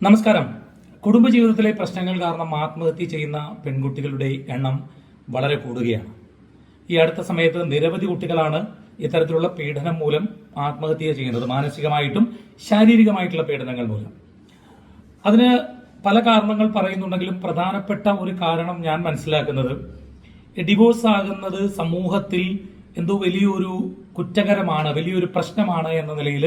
നമസ്കാരം. കുടുംബജീവിതത്തിലെ പ്രശ്നങ്ങൾ കാരണം ആത്മഹത്യ ചെയ്യുന്ന പെൺകുട്ടികളുടെ എണ്ണം വളരെ കൂടുകയാണ്. ഈ അടുത്ത സമയത്ത് നിരവധി കുട്ടികളാണ് ഇത്തരത്തിലുള്ള പീഡനം മൂലം ആത്മഹത്യ ചെയ്യുന്നത്. മാനസികമായിട്ടും ശാരീരികമായിട്ടുള്ള പീഡനങ്ങൾ മൂലം. അതിന് പല കാരണങ്ങൾ പറയുന്നുണ്ടെങ്കിലും പ്രധാനപ്പെട്ട ഒരു കാരണം ഞാൻ മനസ്സിലാക്കുന്നത് ഡിവോഴ്സ് ആകുന്നത് സമൂഹത്തിൽ എന്തോ വലിയൊരു കുറ്റകരമാണ് വലിയൊരു പ്രശ്നമാണ് എന്ന നിലയിൽ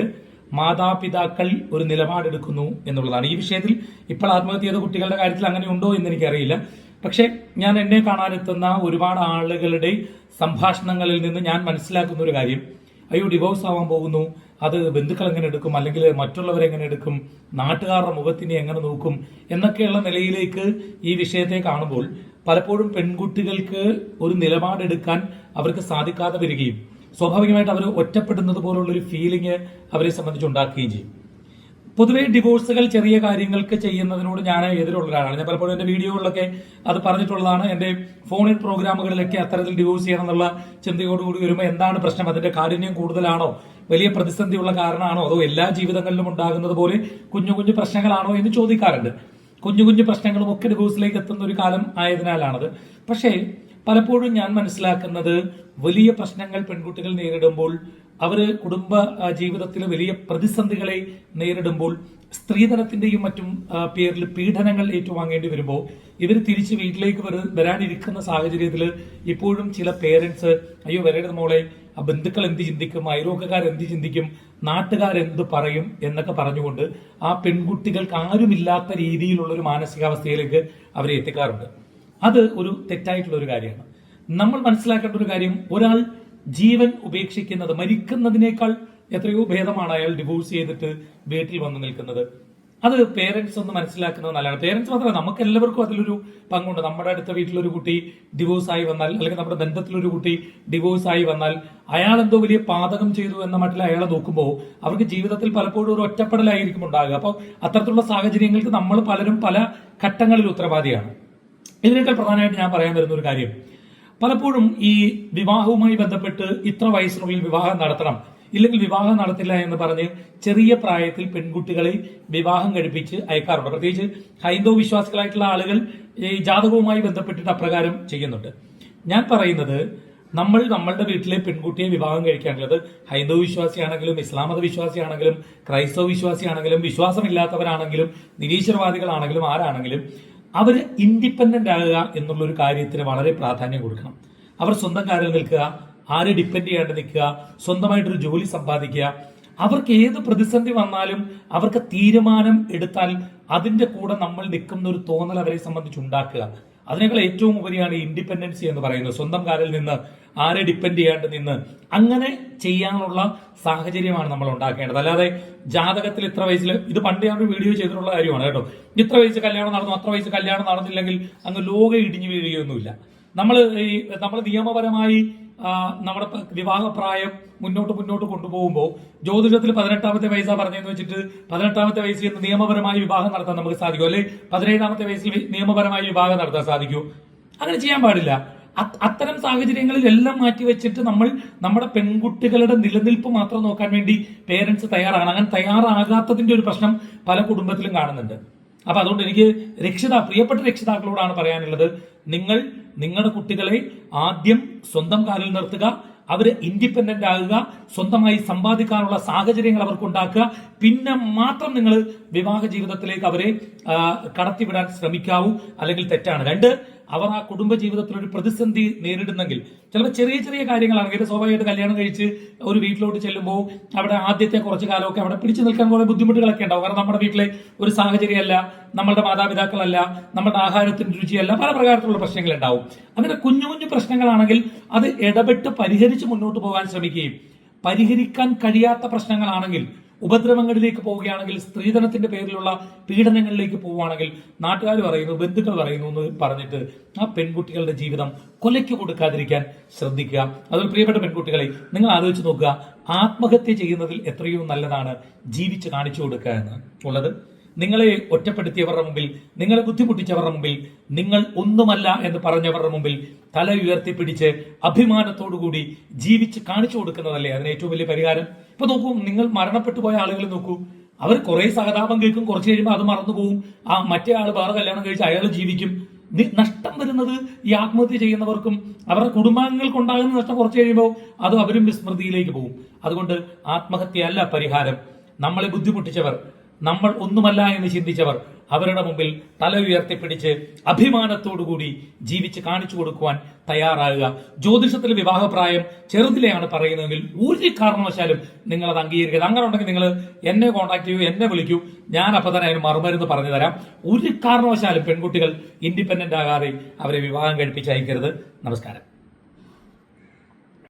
മാതാപിതാക്കൾ ഒരു നിലപാടെടുക്കുന്നു എന്നുള്ളതാണ്. ഈ വിഷയത്തിൽ ഇപ്പോൾ ആത്മഹത്യ ചെയ്ത കുട്ടികളുടെ കാര്യത്തിൽ അങ്ങനെ ഉണ്ടോ എന്ന് എനിക്കറിയില്ല. പക്ഷേ ഞാൻ എന്നെ കാണാനെത്തുന്ന ഒരുപാട് ആളുകളുടെ സംഭാഷണങ്ങളിൽ നിന്ന് ഞാൻ മനസ്സിലാക്കുന്ന ഒരു കാര്യം. അയ്യോ ഡിവോഴ്സ് ആവാൻ പോകുന്നു. അത് ബന്ധുക്കൾ എങ്ങനെ എടുക്കും? അല്ലെങ്കിൽ മറ്റുള്ളവർ എങ്ങനെ എടുക്കും? നാട്ടുകാരുടെ മുഖത്തിനെ എങ്ങനെ നോക്കും? എന്നൊക്കെയുള്ള നിലയിലേക്ക് ഈ വിഷയത്തെ കാണുമ്പോൾ പലപ്പോഴും പെൺകുട്ടികൾക്ക് ഒരു നിലപാടെടുക്കാൻ അവർക്ക് സാധിക്കാതെ വരികയും സ്വാഭാവികമായിട്ട് അവർ ഒറ്റപ്പെടുന്നത് പോലുള്ള ഒരു ഫീലിംഗ് അവരെ സംബന്ധിച്ച് ഉണ്ടാക്കുകയും ചെയ്യും. പൊതുവെ ഡിവോഴ്സുകൾ ചെറിയ കാര്യങ്ങൾക്ക് ചെയ്യുന്നതിനോട് ഞാൻ എതിരുള്ള ഒരാളാണ് ഞാൻ പലപ്പോഴും എന്റെ വീഡിയോകളിലൊക്കെ അത് പറഞ്ഞിട്ടുള്ളതാണ്. എന്റെ ഫോണിൽ പ്രോഗ്രാമുകളിലൊക്കെ അത്തരത്തിൽ ഡിവോഴ്സ് ചെയ്യണം എന്നുള്ള ചിന്തയോടുകൂടി വരുമ്പോൾ എന്താണ് പ്രശ്നം? അതിന്റെ കാഠിന്യം കൂടുതലാണോ? വലിയ പ്രതിസന്ധിയുള്ള കാരണമാണോ? അതോ എല്ലാ ജീവിതങ്ങളിലും ഉണ്ടാകുന്നത് പോലെ കുഞ്ഞു കുഞ്ഞു പ്രശ്നങ്ങളാണോ എന്ന് ചോദിക്കാറുണ്ട്. കുഞ്ഞു കുഞ്ഞു പ്രശ്നങ്ങളും ഒക്കെ ഡിവോഴ്സിലേക്ക് എത്തുന്ന ഒരു കാലം ആയതിനാലാണത്. പക്ഷേ പലപ്പോഴും ഞാൻ മനസ്സിലാക്കുന്നത് വലിയ പ്രശ്നങ്ങൾ പെൺകുട്ടികൾ നേരിടുമ്പോൾ അവർ കുടുംബ ജീവിതത്തിൽ വലിയ പ്രതിസന്ധികളെ നേരിടുമ്പോൾ സ്ത്രീധനത്തിന്റെയും മറ്റും പേരിൽ പീഡനങ്ങൾ ഏറ്റുവാങ്ങേണ്ടി വരുമ്പോൾ ഇവർ തിരിച്ച് വീട്ടിലേക്ക് വര- വരാനിരിക്കുന്ന സാഹചര്യത്തിൽ ഇപ്പോഴും ചില പേരൻസ് അയ്യോ വരേണ്ട മോളെ ആ ബന്ധുക്കൾ എന്ത് ചിന്തിക്കും അയൽവക്കക്കാർ എന്ത് ചിന്തിക്കും നാട്ടുകാർ എന്ത് പറയും? എന്നൊക്കെ പറഞ്ഞുകൊണ്ട് ആ പെൺകുട്ടികൾക്ക് ആരുമില്ലാത്ത രീതിയിലുള്ള ഒരു മാനസികാവസ്ഥയിലേക്ക് അവരെ എത്തിക്കാറുണ്ട്. അത് ഒരു തെറ്റായിട്ടുള്ള ഒരു കാര്യമാണ്. നമ്മൾ മനസ്സിലാക്കേണ്ട ഒരു കാര്യം ഒരാൾ ജീവൻ ഉപേക്ഷിക്കുന്നത് മരിക്കുന്നതിനേക്കാൾ എത്രയോ ഭേദമാണ് അയാൾ ഡിവോഴ്സ് ചെയ്തിട്ട് വീട്ടിൽ വന്നു നിൽക്കുന്നത്. അത് പേരൻസ് ഒന്ന് മനസ്സിലാക്കുന്നത് നല്ലതാണ്. പേരൻസ് മാത്രമല്ല നമുക്ക് എല്ലാവർക്കും അതിലൊരു പങ്കുണ്ട്. നമ്മുടെ അടുത്ത വീട്ടിലൊരു കുട്ടി ഡിവോഴ്സ് ആയി വന്നാൽ അല്ലെങ്കിൽ നമ്മുടെ ബന്ധത്തിലൊരു കുട്ടി ഡിവോഴ്സ് ആയി വന്നാൽ അയാൾ എന്തോ വലിയ പാതകം ചെയ്തു എന്ന മട്ടിൽ അയാളെ നോക്കുമ്പോൾ അവർക്ക് ജീവിതത്തിൽ പലപ്പോഴും ഒരു ഒറ്റപ്പെടലായിരിക്കും ഉണ്ടാകുക. അപ്പോൾ അത്തരത്തിലുള്ള സാഹചര്യങ്ങൾക്ക് നമ്മൾ പലരും പല ഘട്ടങ്ങളിൽ ഉത്തരവാദിയാണ്. ഇതിനേക്കാൾ പ്രധാനമായിട്ട് ഞാൻ പറയാൻ വരുന്ന ഒരു കാര്യം. പലപ്പോഴും ഈ വിവാഹവുമായി ബന്ധപ്പെട്ട് ഇത്ര വയസ്സിനുള്ളിൽ വിവാഹം നടത്തണം ഇല്ലെങ്കിൽ വിവാഹം നടത്തില്ല എന്ന് പറഞ്ഞ് ചെറിയ പ്രായത്തിൽ പെൺകുട്ടികളെ വിവാഹം കഴിപ്പിച്ച് അയക്കാറുണ്ട്. പ്രത്യേകിച്ച് ഹൈന്ദവ വിശ്വാസികളായിട്ടുള്ള ആളുകൾ ഈ ജാതകവുമായി ബന്ധപ്പെട്ടിട്ട് അപ്രകാരം ചെയ്യുന്നുണ്ട്. ഞാൻ പറയുന്നത് നമ്മൾ നമ്മളുടെ വീട്ടിലെ പെൺകുട്ടിയെ വിവാഹം കഴിക്കാനുള്ളത് ഹൈന്ദവ വിശ്വാസിയാണെങ്കിലും ഇസ്ലാം മത വിശ്വാസിയാണെങ്കിലും ക്രൈസ്തവ വിശ്വാസിയാണെങ്കിലും വിശ്വാസമില്ലാത്തവരാണെങ്കിലും നിരീശ്വരവാദികളാണെങ്കിലും ആരാണെങ്കിലും അവർ ഇൻഡിപെൻഡന്റ് ആകുക എന്നുള്ള ഒരു കാര്യത്തിന് വളരെ പ്രാധാന്യം കൊടുക്കണം. അവർ സ്വന്തം കാര്യം നിൽക്കുക ആരെ ഡിപ്പെൻഡ് ചെയ്യാണ്ട് നിൽക്കുക സ്വന്തമായിട്ടൊരു ജോലി സമ്പാദിക്കുക. അവർക്ക് ഏത് പ്രതിസന്ധി വന്നാലും അവർക്ക് തീരുമാനം എടുത്താൽ അതിന്റെ കൂടെ നമ്മൾ നിൽക്കുന്ന ഒരു തോന്നൽ അവരെ സംബന്ധിച്ച് ഉണ്ടാക്കുക. അതിനേക്കാൾ ഏറ്റവും ഉപരിയാണ് ഇൻഡിപെൻഡൻസി എന്ന് പറയുന്നത്. സ്വന്തം കാലിൽ നിന്ന് ആരെ ഡിപ്പെൻഡ് ചെയ്യാണ്ട് നിന്ന് അങ്ങനെ ചെയ്യാനുള്ള സാഹചര്യമാണ് നമ്മൾ ഉണ്ടാക്കേണ്ടത്. അല്ലാതെ ജാതകത്തിൽ ഇത്ര വയസ്സിൽ ഇത് പണ്ട് ഞാൻ ഒരു വീഡിയോ ചെയ്തിട്ടുള്ള കാര്യമാണ് കേട്ടോ. ഇത്ര വയസ്സ് കല്യാണം നടന്നു അത്ര വയസ്സ് കല്യാണം നടന്നില്ലെങ്കിൽ അങ്ങ് ലോകം ഇടിഞ്ഞു വീഴുകയൊന്നുമില്ല. നമ്മൾ ഈ നമ്മൾ നിയമപരമായി നമ്മുടെ വിവാഹപ്രായം മുന്നോട്ട് മുന്നോട്ട് കൊണ്ടുപോകുമ്പോൾ ജ്യോതിഷത്തിൽ പതിനെട്ടാമത്തെ വയസ്സാ പറഞ്ഞതെന്ന് വെച്ചിട്ട് പതിനെട്ടാമത്തെ വയസ്സിൽ നിയമപരമായി വിവാഹം നടത്താൻ നമുക്ക് സാധിക്കും. അല്ലെ? പതിനേഴാമത്തെ വയസ്സിൽ നിയമപരമായി വിവാഹം നടത്താൻ സാധിക്കൂ. അങ്ങനെ ചെയ്യാൻ പാടില്ല. അത്തരം സാഹചര്യങ്ങളിൽ എല്ലാം മാറ്റി വെച്ചിട്ട് നമ്മൾ നമ്മുടെ പെൺകുട്ടികളുടെ നിലനിൽപ്പ് മാത്രം നോക്കാൻ വേണ്ടി പേരൻസ് തയ്യാറാണ്. അങ്ങനെ തയ്യാറാകാത്തതിന്റെ ഒരു പ്രശ്നം പല കുടുംബത്തിലും കാണുന്നുണ്ട്. അപ്പൊ അതുകൊണ്ട് എനിക്ക് രക്ഷിതാ പ്രിയപ്പെട്ട രക്ഷിതാക്കളോടാണ് പറയാനുള്ളത്. നിങ്ങൾ നിങ്ങളുടെ കുട്ടികളെ ആദ്യം സ്വന്തം കാലിൽ നിർത്തുക അവർ ഇൻഡിപെൻഡന്റ് ആകുക സ്വന്തമായി സമ്പാദിക്കാനുള്ള സാഹചര്യങ്ങൾ അവർക്ക് ഉണ്ടാക്കുക. പിന്നെ മാത്രം നിങ്ങൾ വിവാഹ ജീവിതത്തിലേക്ക് അവരെ കടത്തിവിടാൻ ശ്രമിക്കാവൂ. അല്ലെങ്കിൽ തെറ്റാണ്. രണ്ട് അവർ ആ കുടുംബ ജീവിതത്തിൽ ഒരു പ്രതിസന്ധി നേരിടുന്നെങ്കിൽ ചിലപ്പോൾ ചെറിയ ചെറിയ കാര്യങ്ങളാണെങ്കിൽ സ്വാഭാവികമായിട്ട് കല്യാണം കഴിച്ച് ഒരു വീട്ടിലോട്ട് ചെല്ലുമ്പോൾ അവിടെ ആദ്യത്തെ കുറച്ച് കാലമൊക്കെ അവിടെ പിടിച്ചു നിൽക്കാൻ കുറേ ബുദ്ധിമുട്ടുകളൊക്കെ ഉണ്ടാവും. കാരണം നമ്മുടെ വീട്ടിലെ ഒരു സാഹചര്യമല്ല നമ്മളുടെ മാതാപിതാക്കളല്ല നമ്മുടെ ആഹാരത്തിന്റെ രുചിയല്ല പല പ്രകാരത്തിലുള്ള പ്രശ്നങ്ങൾ ഉണ്ടാവും അങ്ങനെ കുഞ്ഞു കുഞ്ഞു പ്രശ്നങ്ങളാണെങ്കിൽ അത് ഇടപെട്ട് പരിഹരിച്ച് മുന്നോട്ട് പോകാൻ ശ്രമിക്കുകയും പരിഹരിക്കാൻ കഴിയാത്ത പ്രശ്നങ്ങളാണെങ്കിൽ ഉപദ്രവങ്ങളിലേക്ക് പോവുകയാണെങ്കിൽ സ്ത്രീധനത്തിന്റെ പേരിലുള്ള പീഡനങ്ങളിലേക്ക് പോവുകയാണെങ്കിൽ നാട്ടുകാർ പറയുന്നു ബന്ധുക്കൾ പറയുന്നു എന്ന് പറഞ്ഞിട്ട് ആ പെൺകുട്ടികളുടെ ജീവിതം കൊലയ്ക്ക് കൊടുക്കാതിരിക്കാൻ ശ്രദ്ധിക്കുക. അതുപോലെ പ്രിയപ്പെട്ട പെൺകുട്ടികളെ നിങ്ങൾ ആലോചിച്ച് നോക്കുക ആത്മഹത്യ ചെയ്യുന്നതിൽ എത്രയോ നല്ലതാണ് ജീവിച്ച് കാണിച്ചു കൊടുക്കുക എന്ന്. ഉള്ളത്? നിങ്ങളെ ഒറ്റപ്പെടുത്തിയവരുടെ മുമ്പിൽ നിങ്ങളെ ബുദ്ധിമുട്ടിച്ചവരുടെ മുമ്പിൽ നിങ്ങൾ ഒന്നുമല്ല എന്ന് പറഞ്ഞവരുടെ മുമ്പിൽ തല ഉയർത്തിപ്പിടിച്ച് അഭിമാനത്തോടുകൂടി ജീവിച്ച് കാണിച്ചു കൊടുക്കുന്നതല്ലേ അതിന് ഏറ്റവും വലിയ പരിഹാരം? ഇപ്പൊ നോക്കൂ നിങ്ങൾ മരണപ്പെട്ടു പോയ ആളുകൾ നോക്കൂ. അവർ കുറെ സഹതാപം കേൾക്കും കുറച്ച് കഴിയുമ്പോൾ അത് മറന്നു പോകും ആ മറ്റേ ആൾ വേറെ കല്യാണം കഴിച്ച് അയാൾ ജീവിക്കും. നഷ്ടം വരുന്നത് ഈ ആത്മഹത്യ ചെയ്യുന്നവർക്കും അവരുടെ കുടുംബാംഗങ്ങൾക്ക് ഉണ്ടാകുന്ന നഷ്ടം കുറച്ച് കഴിയുമ്പോൾ അത് അവരും വിസ്മൃതിയിലേക്ക് പോകും. അതുകൊണ്ട് ആത്മഹത്യയല്ല പരിഹാരം. നമ്മളെ ബുദ്ധിമുട്ടിച്ചവർ നമ്മൾ ഒന്നുമല്ല എന്ന് ചിന്തിച്ചവർ അവരുടെ മുമ്പിൽ തല ഉയർത്തിപ്പിടിച്ച് അഭിമാനത്തോടുകൂടി ജീവിച്ച് കാണിച്ചു കൊടുക്കുവാൻ തയ്യാറാകുക. ജ്യോതിഷത്തിൽ വിവാഹപ്രായം ചെറുതിലെയാണ് പറയുന്നതെങ്കിൽ ഒരു കാരണവശാലും നിങ്ങൾ അത് അംഗീകരിക്കരുത്. അങ്ങനെ ഉണ്ടെങ്കിൽ നിങ്ങൾ എന്നെ കോൺടാക്ട് ചെയ്യൂ എന്നെ വിളിക്കൂ. ഞാൻ അപ്പം തന്നെ അതിന് മറുമരുന്ന് പറഞ്ഞു തരാം. ഒരു കാരണവശാലും പെൺകുട്ടികൾ ഇൻഡിപെൻഡന്റ് ആകാതെ അവരെ വിവാഹം കഴിപ്പിച്ച് അയക്കരുത്. നമസ്കാരം.